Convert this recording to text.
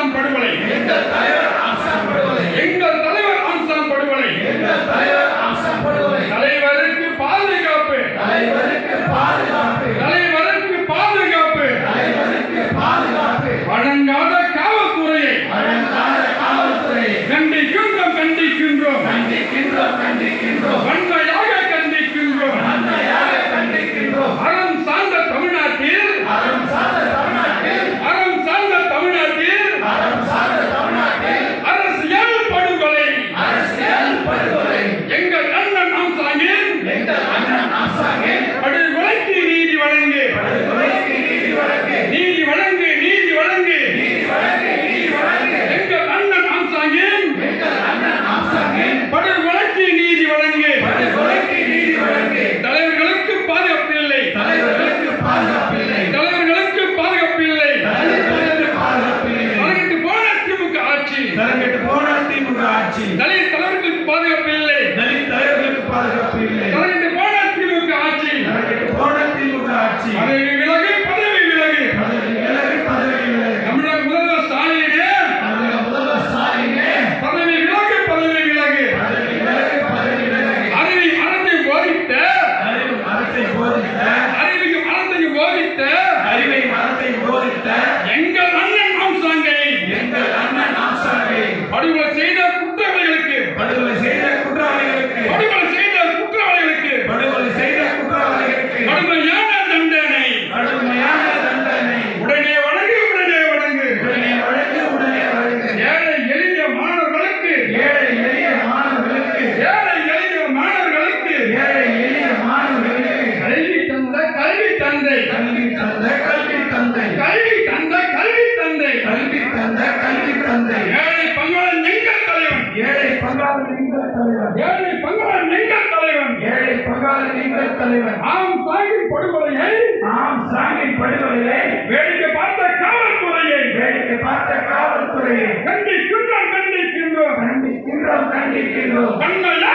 ஆம்சான் படுகொலை ஆசானை படுகொலை செய்த ஆம் சாகி படுகொலையை ஆம் சாகி படுகொலையை வேடிக்கை பார்த்த காவல்துறையை வேடிக்கை பார்த்த காவல்துறையை கண்டிக்கின்றோம் கண்டிக்கின்றோம். கண்டிக்கின்றோம் கண்டிக்கின்றோம். கண்ணையா